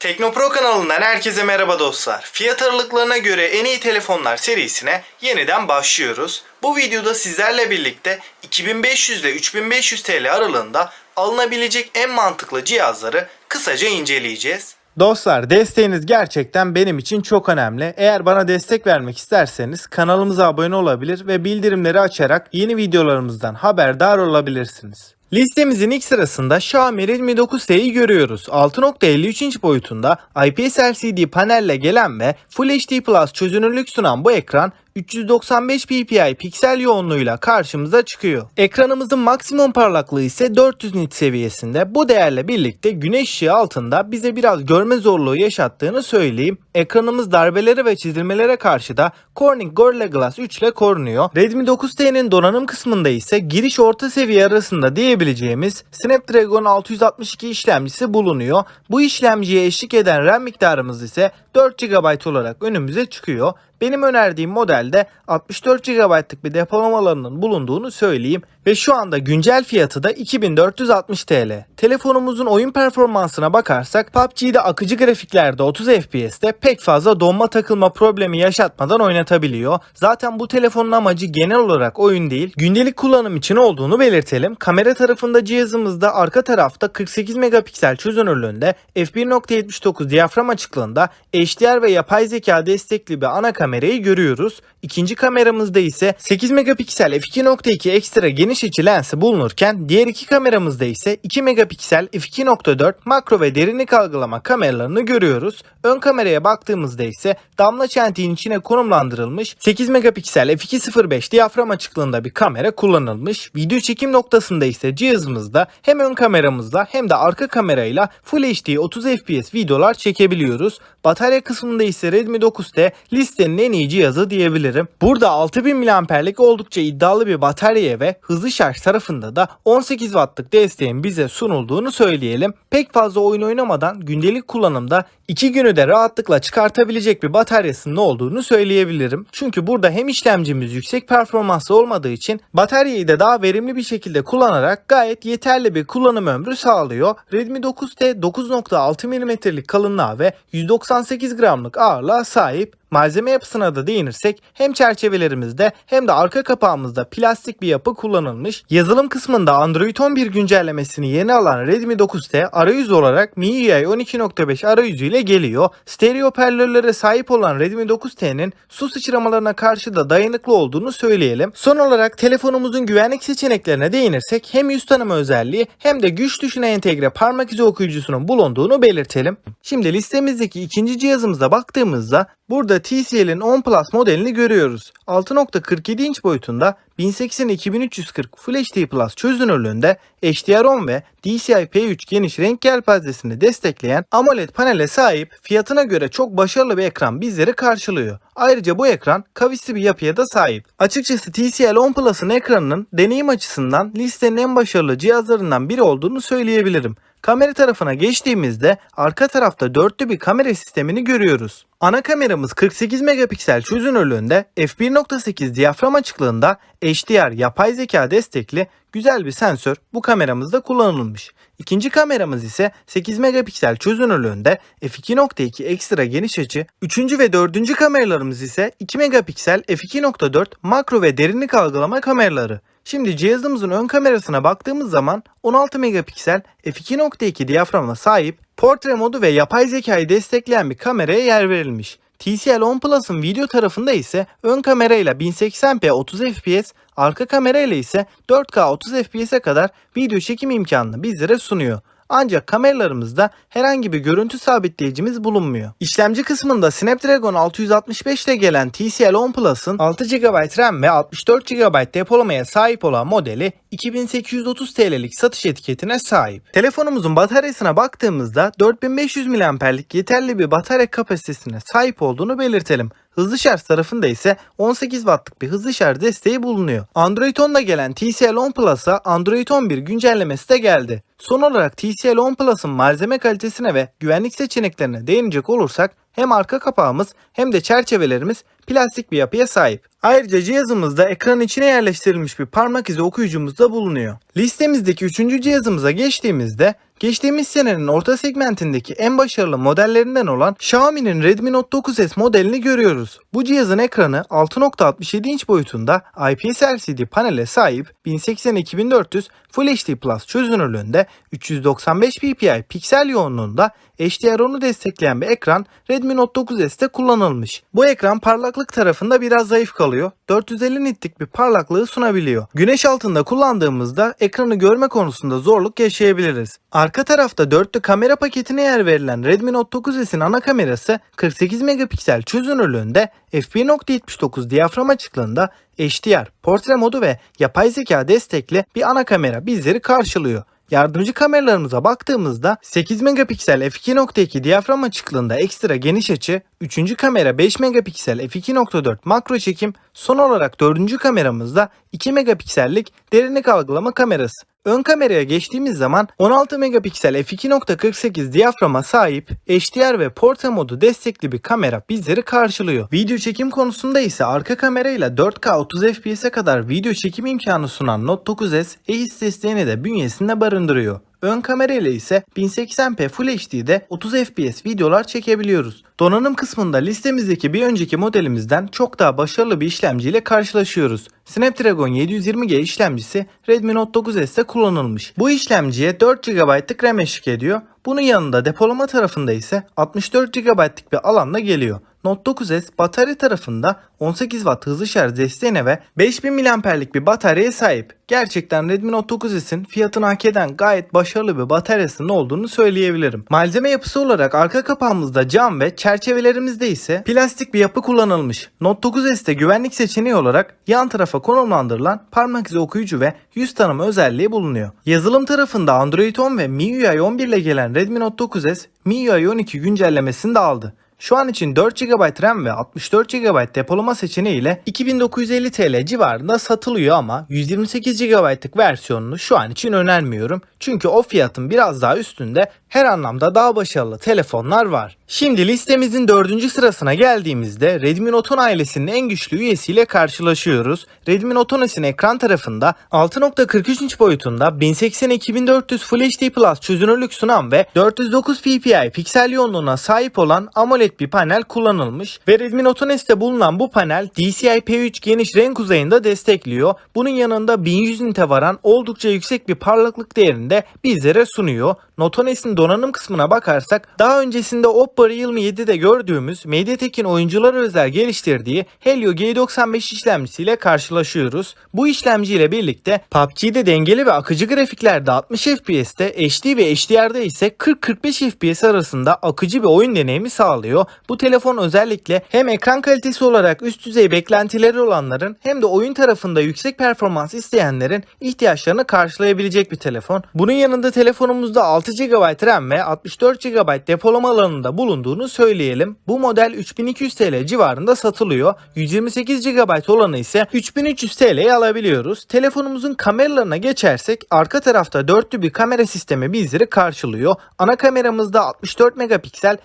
Teknopro kanalından herkese merhaba dostlar. Fiyat aralıklarına göre en iyi telefonlar serisine yeniden başlıyoruz. Bu videoda sizlerle birlikte 2500 ile 3500 TL aralığında alınabilecek en mantıklı cihazları kısaca inceleyeceğiz. Dostlar desteğiniz gerçekten benim için çok önemli. Eğer bana destek vermek isterseniz kanalımıza abone olabilir ve bildirimleri açarak yeni videolarımızdan haberdar olabilirsiniz. Listemizin ilk sırasında Xiaomi Redmi 9T'yi görüyoruz. 6.53 inç boyutunda IPS LCD panelle gelen ve Full HD Plus çözünürlük sunan bu ekran 395 ppi piksel yoğunluğuyla karşımıza çıkıyor. Ekranımızın maksimum parlaklığı ise 400 nit seviyesinde. Bu değerle birlikte güneş ışığı altında bize biraz görme zorluğu yaşattığını söyleyeyim. Ekranımız darbelere ve çizilmelere karşı da Corning Gorilla Glass 3 ile korunuyor. Redmi 9T'nin donanım kısmında ise giriş orta seviye arasında diyebileceğimiz Snapdragon 662 işlemcisi bulunuyor. Bu işlemciye eşlik eden RAM miktarımız ise 4 GB olarak önümüze çıkıyor. Benim önerdiğim modelde 64 GB'lık bir depolama alanının bulunduğunu söyleyeyim ve şu anda güncel fiyatı da 2460 TL. Telefonumuzun oyun performansına bakarsak PUBG'de akıcı grafiklerde 30 FPS'te pek fazla donma takılma problemi yaşatmadan oynatabiliyor. Zaten bu telefonun amacı genel olarak oyun değil, gündelik kullanım için olduğunu belirtelim. Kamera tarafında cihazımızda arka tarafta 48 megapiksel çözünürlüğünde f1.79 diyafram açıklığında HDR ve yapay zeka destekli bir ana kamerayı görüyoruz. İkinci kameramızda ise 8 megapiksel f2.2 ekstra geniş açı lensi bulunurken diğer iki kameramızda ise 2 megapiksel f2.4 makro ve derinlik algılama kameralarını görüyoruz. Ön kameraya baktığımızda ise damla çentiğin içine konumlandırılmış 8 megapiksel f2.05 diyafram açıklığında bir kamera kullanılmış. Video çekim noktasında ise cihazımızda hem ön kameramızla hem de arka kamerayla Full HD 30 FPS videolar çekebiliyoruz. Batarya kısmında ise Redmi 9T listenin en iyi cihazı diyebilirim. Burada 6000 mAh'lik oldukça iddialı bir bataryaya ve hızlı şarj tarafında da 18 Watt'lık desteğin bize sunulduğunu söyleyelim. Pek fazla oyun oynamadan gündelik kullanımda 2 günü de rahatlıkla çıkartabilecek bir bataryasının olduğunu söyleyebilirim. Çünkü burada hem işlemcimiz yüksek performanslı olmadığı için bataryayı da daha verimli bir şekilde kullanarak gayet yeterli bir kullanım ömrü sağlıyor. Redmi 9T 9.6 mm'lik kalınlığa ve 198 gramlık ağırlığa sahip. Malzeme yapısına da değinirsek hem çerçevelerimizde hem de arka kapağımızda plastik bir yapı kullanılmış. Yazılım kısmında Android 11 güncellemesini yeni alan Redmi 9T arayüz olarak MIUI 12.5 arayüzüyle geliyor. Stereo hoparlörlere sahip olan Redmi 9T'nin su sıçramalarına karşı da dayanıklı olduğunu söyleyelim. Son olarak telefonumuzun güvenlik seçeneklerine değinirsek hem yüz tanıma özelliği hem de güç tuşuna entegre parmak izi okuyucusunun bulunduğunu belirtelim. Şimdi listemizdeki ikinci cihazımıza baktığımızda Burada TCL'in 10 Plus modelini görüyoruz. 6.47 inç boyutunda 1080-2340 Full HD Plus çözünürlüğünde HDR10 ve DCI-P3 geniş renk yelpazesini destekleyen AMOLED panele sahip fiyatına göre çok başarılı bir ekran bizleri karşılıyor. Ayrıca bu ekran kavisli bir yapıya da sahip. Açıkçası TCL 10 Plus'ın ekranının deneyim açısından listenin en başarılı cihazlarından biri olduğunu söyleyebilirim. Kamera tarafına geçtiğimizde arka tarafta dörtlü bir kamera sistemini görüyoruz. Ana kameramız 48 megapiksel çözünürlüğünde f1.8 diyafram açıklığında HDR yapay zeka destekli güzel bir sensör bu kameramızda kullanılmış. İkinci kameramız ise 8 megapiksel çözünürlüğünde f2.2 ekstra geniş açı. Üçüncü ve dördüncü kameralarımız ise 2 megapiksel f2.4 makro ve derinlik algılama kameraları. Şimdi cihazımızın ön kamerasına baktığımız zaman 16 megapiksel f2.2 diyaframa sahip portre modu ve yapay zekayı destekleyen bir kameraya yer verilmiş. TCL 10 Plus'ın video tarafında ise ön kamerayla 1080p 30 fps, arka kamerayla ise 4K 30 fps'e kadar video çekim imkanını bizlere sunuyor. Ancak kameralarımızda herhangi bir görüntü sabitleyicimiz bulunmuyor. İşlemci kısmında Snapdragon 665 ile gelen TCL 10 Plus'ın 6 GB RAM ve 64 GB depolamaya sahip olan modeli 2830 TL'lik satış etiketine sahip. Telefonumuzun bataryasına baktığımızda 4500 mAh'lik yeterli bir batarya kapasitesine sahip olduğunu belirtelim. Hızlı şarj tarafında ise 18 wattlık bir hızlı şarj desteği bulunuyor. Android 10'da gelen TCL 10 Plus'a Android 11 güncellemesi de geldi. Son olarak TCL 10 Plus'ın malzeme kalitesine ve güvenlik seçeneklerine değinecek olursak hem arka kapağımız hem de çerçevelerimiz plastik bir yapıya sahip. Ayrıca cihazımızda ekran içine yerleştirilmiş bir parmak izi okuyucumuz da bulunuyor. Listemizdeki 3. cihazımıza geçtiğimizde geçtiğimiz senenin orta segmentindeki en başarılı modellerinden olan Xiaomi'nin Redmi Note 9S modelini görüyoruz. Bu cihazın ekranı 6.67 inç boyutunda IPS LCD panele sahip 1080-2400 Full HD Plus çözünürlüğünde 395 ppi piksel yoğunluğunda HDR10'u destekleyen bir ekran Redmi Note 9S'te kullanılmış. Bu ekran parlaklık tarafında biraz zayıf kalıyor. 450 nitlik bir parlaklığı sunabiliyor. Güneş altında kullandığımızda ekranı görme konusunda zorluk yaşayabiliriz. Arka tarafta dörtlü kamera paketine yer verilen Redmi Note 9S'in ana kamerası 48 megapiksel çözünürlüğünde f1.79 diyafram açıklığında HDR, portre modu ve yapay zeka destekli bir ana kamera bizleri karşılıyor. Yardımcı kameralarımıza baktığımızda 8 megapiksel f2.2 diyafram açıklığında ekstra geniş açı, 3. kamera 5 megapiksel f2.4 makro çekim, son olarak 4. kameramızda 2 megapiksellik derinlik algılama kamerası. Ön kameraya geçtiğimiz zaman 16 megapiksel f2.48 diyaframa sahip HDR ve portre modu destekli bir kamera bizleri karşılıyor. Video çekim konusunda ise arka kamerayla 4K 30 FPS'e kadar video çekim imkanı sunan Note 9S EIS desteğini de bünyesinde barındırıyor. Ön kamerayla ise 1080p Full HD'de 30 FPS videolar çekebiliyoruz. Donanım kısmında listemizdeki bir önceki modelimizden çok daha başarılı bir işlemciyle karşılaşıyoruz. Snapdragon 720G işlemcisi Redmi Note 9S'te kullanılmış. Bu işlemciye 4 GB'lık RAM eşlik ediyor. Bunun yanında depolama tarafında ise 64 GB'lık bir alanla geliyor. Note 9S batarya tarafında 18 Watt hızlı şarj desteğine ve 5000 mAh'lik bir bataryaya sahip. Gerçekten Redmi Note 9S'in fiyatını hak eden gayet başarılı bir bataryasının olduğunu söyleyebilirim. Malzeme yapısı olarak arka kapağımızda cam ve çerçevelerimizde ise plastik bir yapı kullanılmış. Note 9S'te güvenlik seçeneği olarak yan tarafa konumlandırılan parmak izi okuyucu ve yüz tanıma özelliği bulunuyor. Yazılım tarafında Android 10 ve MIUI 11 ile gelen Redmi Note 9S MIUI 12 güncellemesini de aldı. Şu an için 4 GB RAM ve 64 GB depolama seçeneğiyle 2950 TL civarında satılıyor ama 128 GB'lık versiyonunu şu an için önermiyorum. Çünkü o fiyatın biraz daha üstünde her anlamda daha başarılı telefonlar var. Şimdi listemizin 4. sırasına geldiğimizde Redmi Note 10 ailesinin en güçlü üyesiyle karşılaşıyoruz. Redmi Note 10S'in ekran tarafında 6.43 inç boyutunda 1080-2400 Full HD Plus çözünürlük sunan ve 409 ppi piksel yoğunluğuna sahip olan AMOLED bir panel kullanılmış ve Redmi Note 10S'te bulunan bu panel DCI-P3 geniş renk uzayında destekliyor. Bunun yanında 1100 nite varan oldukça yüksek bir parlaklık değerinde bizlere sunuyor. Note 10S'in donanım kısmına bakarsak daha öncesinde Oppo Realme 7'de gördüğümüz MediaTek'in oyunculara özel geliştirdiği Helio G95 işlemcisiyle karşılaşıyoruz. Bu işlemciyle birlikte PUBG'de dengeli ve akıcı grafiklerde 60 FPS'te HD ve HDR'da ise 40-45 FPS arasında akıcı bir oyun deneyimi sağlıyor. Bu telefon özellikle hem ekran kalitesi olarak üst düzey beklentileri olanların hem de oyun tarafında yüksek performans isteyenlerin ihtiyaçlarını karşılayabilecek bir telefon. Bunun yanında telefonumuzda 6 GB RAM ve 64 GB depolama alanında bulunduğunu söyleyelim. Bu model 3200 TL civarında satılıyor. 128 GB olanı ise 3300 TL'ye alabiliyoruz. Telefonumuzun kameralarına geçersek arka tarafta dörtlü bir kamera sistemi bizleri karşılıyor. Ana kameramızda 64 megapiksel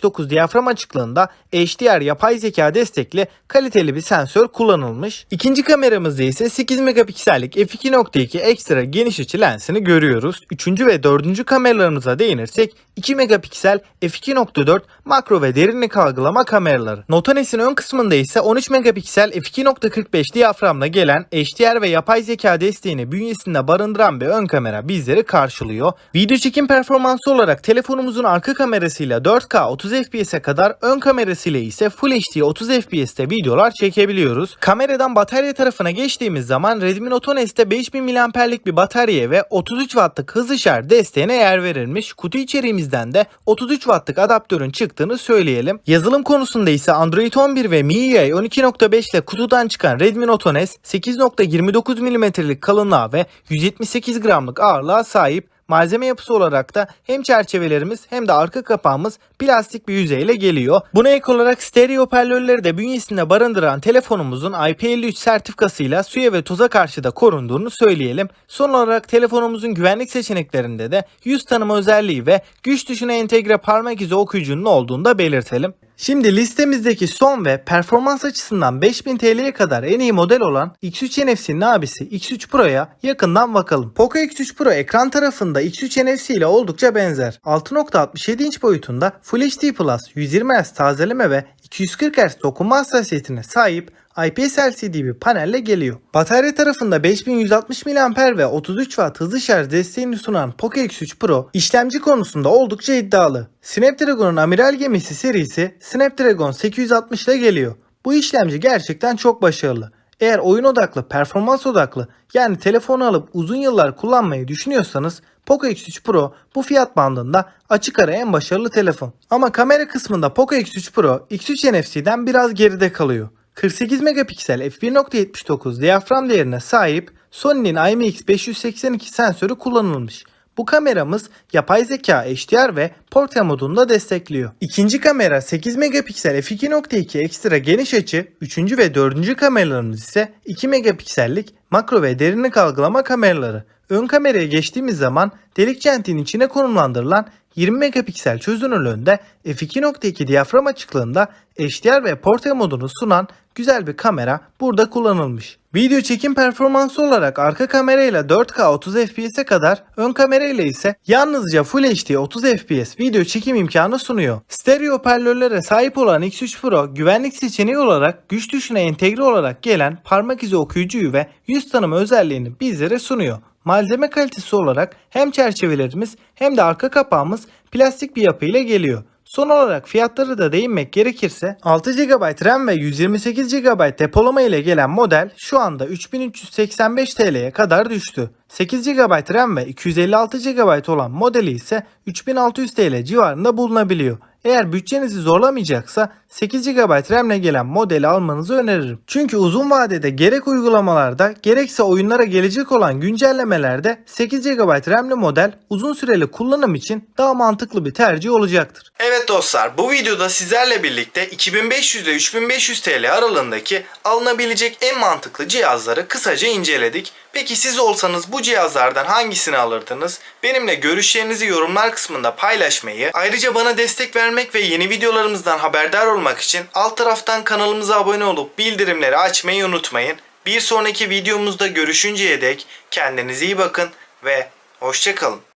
f1.79 diyafram açıklığında HDR yapay zeka destekli kaliteli bir sensör kullanılmış. İkinci kameramızda ise 8 megapiksellik f2.2 ekstra geniş açı lensini görüyoruz. Üçüncü ve dördüncü kameralarımıza değinirsek 2 megapiksel f2.4 makro ve derinlik algılama kameraları. Note S'in ön kısmında ise 13 megapiksel f2.45 diyaframla gelen HDR ve yapay zeka desteğini bünyesinde barındıran bir ön kamera bizleri karşılıyor. Video çekim performansı olarak telefonumuzun arka kamerasıyla 4K 30 FPS'e kadar ön kamerasıyla ise Full HD 30 FPS'te videolar çekebiliyoruz. Kameradan batarya tarafına geçtiğimiz zaman Redmi Note 10S'te 5000 mAh'lik bir bataryaya ve 33 Watt'lık hızlı şarj desteğine yer verilmiş. Kutu içeriğimizden de 33 Watt'lık adaptörün çıktığını söyleyelim. Yazılım konusunda ise Android 11 ve MIUI 12.5 ile kutudan çıkan Redmi Note 10S 8.29 mm'lik kalınlığa ve 178 gramlık ağırlığa sahip Malzeme yapısı olarak da hem çerçevelerimiz hem de arka kapağımız plastik bir yüzeyle geliyor. Buna ek olarak stereo hoparlörleri de bünyesinde barındıran telefonumuzun IP53 sertifikasıyla suya ve toza karşı da korunduğunu söyleyelim. Son olarak telefonumuzun güvenlik seçeneklerinde de yüz tanıma özelliği ve güç tuşuna entegre parmak izi okuyucunun olduğunu da belirtelim. Şimdi listemizdeki son ve performans açısından 5000 TL'ye kadar en iyi model olan X3 NFC'nin abisi X3 Pro'ya yakından bakalım. Poco X3 Pro ekran tarafında X3 NFC ile oldukça benzer. 6.67 inç boyutunda Full HD Plus 120 Hz tazeleme ve 240 Hz dokunma hassasiyetine sahip IPS LCD bir panelle geliyor. Batarya tarafında 5160 mAh ve 33 Watt hızlı şarj desteğini sunan Poco X3 Pro işlemci konusunda oldukça iddialı. Snapdragon'un amiral gemisi serisi Snapdragon 860 ile geliyor. Bu işlemci gerçekten çok başarılı. Eğer oyun odaklı, performans odaklı yani telefonu alıp uzun yıllar kullanmayı düşünüyorsanız Poco X3 Pro bu fiyat bandında açık ara en başarılı telefon. Ama kamera kısmında Poco X3 Pro X3 NFC'den biraz geride kalıyor. 48 megapiksel f1.79 diyafram değerine sahip Sony'nin IMX582 sensörü kullanılmış. Bu kameramız yapay zeka, HDR ve portre modunu da destekliyor. İkinci kamera 8 megapiksel f2.2 ekstra geniş açı, üçüncü ve dördüncü kameralarımız ise 2 megapiksellik makro ve derinlik algılama kameraları. Ön kameraya geçtiğimiz zaman delik jantinin içine konumlandırılan 20 megapiksel çözünürlüğünde f2.2 diyafram açıklığında HDR ve portre modunu sunan güzel bir kamera burada kullanılmış. Video çekim performansı olarak arka kamerayla 4K 30 FPS'e kadar, ön kamerayla ise yalnızca Full HD 30 FPS video çekim imkanı sunuyor. Stereo hoparlörlere sahip olan X3 Pro güvenlik seçeneği olarak güç tuşuna entegre olarak gelen parmak izi okuyucuyu ve yüz tanıma özelliğini bizlere sunuyor. Malzeme kalitesi olarak hem çerçevelerimiz hem de arka kapağımız plastik bir yapıyla geliyor. Son olarak fiyatları da değinmek gerekirse 6 GB RAM ve 128 GB depolama ile gelen model şu anda 3385 TL'ye kadar düştü. 8 GB RAM ve 256 GB olan modeli ise 3600 TL civarında bulunabiliyor. Eğer bütçenizi zorlamayacaksa 8 GB RAM gelen modeli almanızı öneririm. Çünkü uzun vadede gerek uygulamalarda gerekse oyunlara gelecek olan güncellemelerde 8 GB RAM'li model uzun süreli kullanım için daha mantıklı bir tercih olacaktır. Evet dostlar bu videoda sizlerle birlikte 2500 ile 3500 TL aralığındaki alınabilecek en mantıklı cihazları kısaca inceledik. Peki siz olsanız bu cihazlardan hangisini alırdınız? Benimle görüşlerinizi yorumlar kısmında paylaşmayı, ayrıca bana destek vermek ve yeni videolarımızdan haberdar olmak için alt taraftan kanalımıza abone olup bildirimleri açmayı unutmayın. Bir sonraki videomuzda görüşünceye dek kendinize iyi bakın ve hoşçakalın.